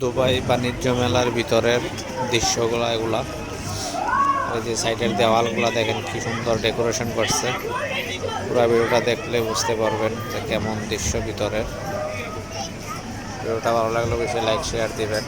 Dubai বাণিজ্য মেলার ভিতরের দৃশ্যগুলো এগুলা। ওই যে সাইডের দেওয়ালগুলো দেখেন কি সুন্দর ডেকোরেশন করছে। পুরো ভিডিওটা দেখলে বুঝতে পারবেন যে কেমন দৃশ্য ভিতরের। ভিডিওটা ভালো লাগলে বেশি লাইক শেয়ার দিবেন।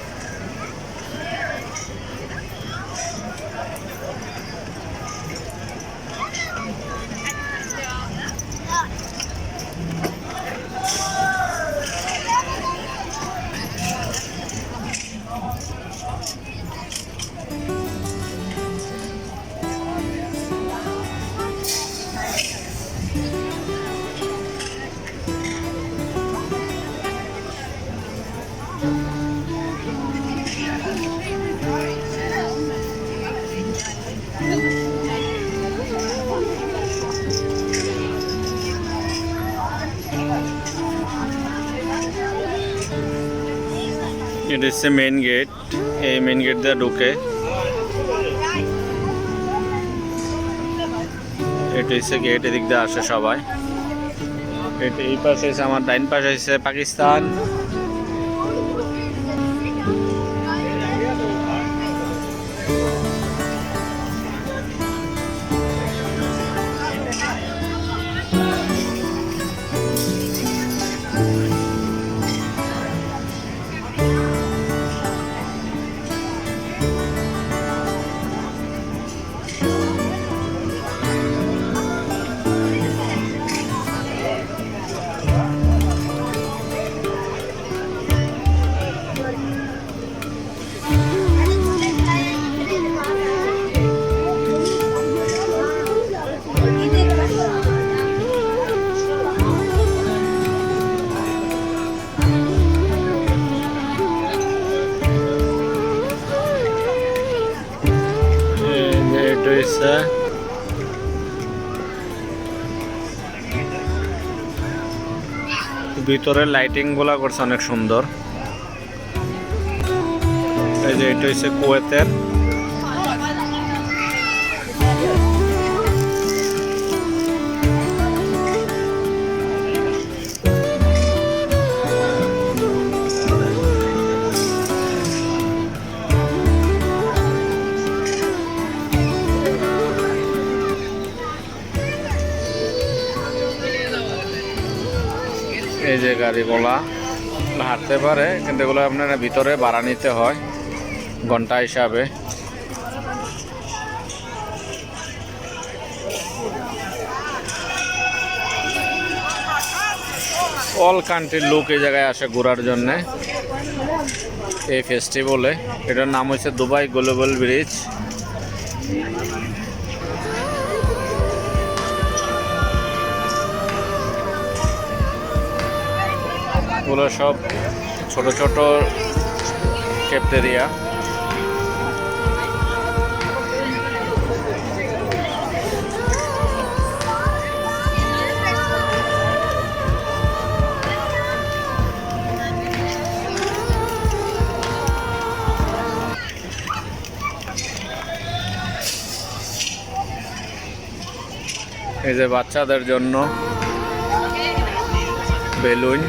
এটা হচ্ছে মেন গেট এই মেইন গেট দিয়ে ঢুকে এটা হচ্ছে গেট এদিক দিয়ে আসে সবাই। এই পাশে আমার ডাইন পাশে হচ্ছে পাকিস্তান। হচ্ছে ভিতরে লাইটিংগুলা করছে অনেক সুন্দর। এই যে এটা হচ্ছে কুয়েতের। এই যে গাড়িগুলা হাঁটতে পারে, কিন্তু এগুলো আপনারা ভিতরে ভাড়া নিতে হয় ঘণ্টা হিসাবে। অল কান্ট্রির লোক এই জায়গায় আসে ঘোরার জন্যে। এই ফেস্টিভ্যালে এটার নাম হচ্ছে দুবাই গ্লোবাল ব্রিজ। এগুলো সব ছোট ছোট ক্যাফটেরিয়া এই যে বাচ্চাদের জন্য বেলুন।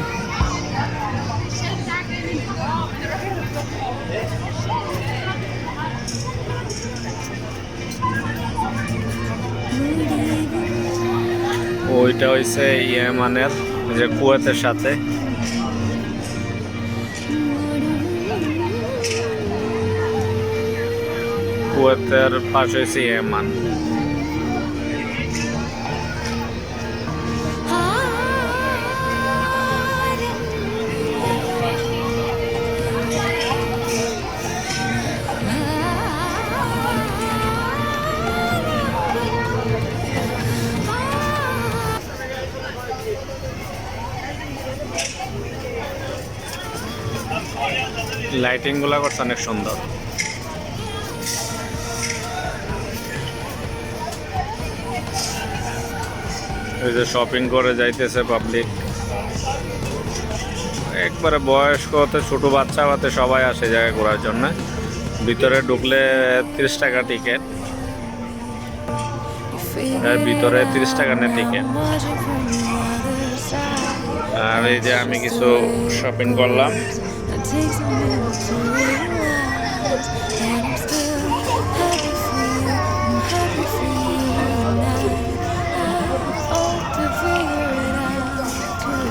ওইটা হয়েছে ইয়েমানের যে কুয়েতের সাথে। কুয়েতের পাশে হয়েছে ইয়েমান লাইটিংগুলা করছে অনেক সুন্দর। এই যে শপিং করে যাইতেছে পাবলিক একবারে বয়স্ক হতে ছোট বাচ্চা হতে সবাই আসে জায়গায় ঘোরার জন্য। ভিতরে ঢুকলে তিরিশ টাকা টিকিট ভিতরে তিরিশ টাকা নেয় টিকিট আর এই যে আমি কিছু শপিং করলাম। Takes a minute to realize that I'm still happy for you. I'm happy for you, and I, I hope to figure it out too.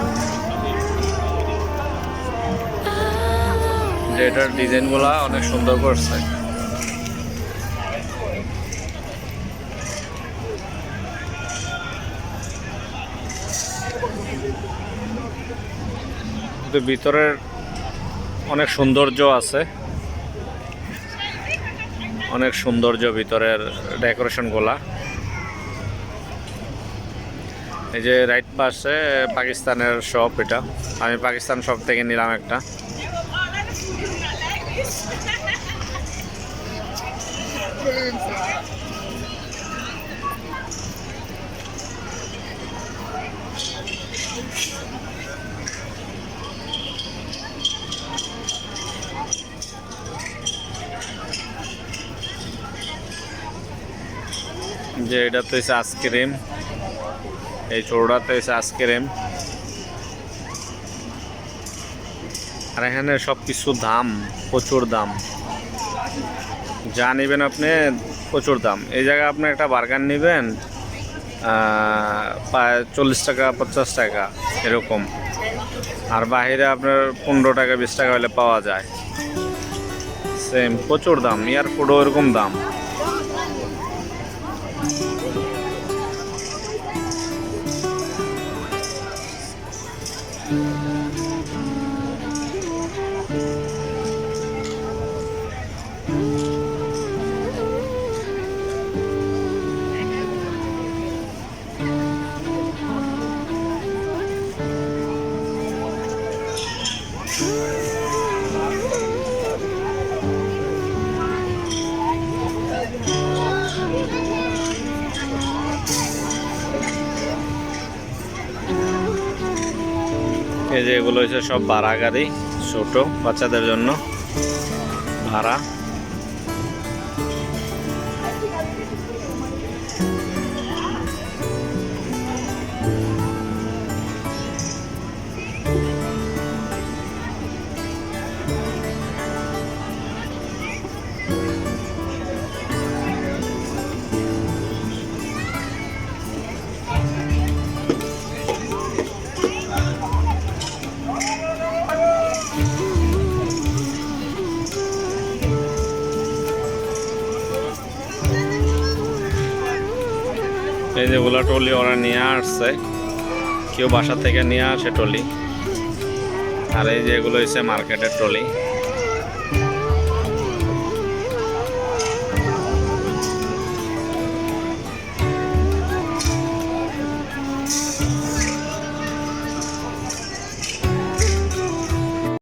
এটার ডিজাইনগুলো অনেক সুন্দর করছে ভিতরের অনেক সৌন্দর্য আছে। অনেক সৌন্দর্য ভিতরের ডেকোরেশনগুলা এই যে রাইট পাশে পাকিস্তানের শপ এটা। আমি পাকিস্তান শপ থেকে নিলাম একটা। যে এটা তো হচ্ছে আইসক্রিম এই চৌড়াতে হচ্ছে আইসক্রিম আর এখানে সব কিছু দাম, প্রচুর দাম। যা নেবেন আপনি, প্রচুর দাম। এই জায়গায় আপনি একটা বার্গার নেবেন চল্লিশ টাকা, পঞ্চাশ টাকা, এরকম। আর বাইরে আপনার পনেরো টাকা, বিশ টাকা হলে পাওয়া যায়। সেম প্রচুর দাম, এয়ারপোর্টও এরকম দাম। এই যে এগুলো হচ্ছে সব ভাড়া গাড়ি ছোট বাচ্চাদের জন্য ভাড়া। এই যে ওলা টলি ওরা নিয়ে আসছে। কেউ বাসা থেকে নিয়ে আসে টলি আর এই যে এগুলো হচ্ছে মার্কেটের টলি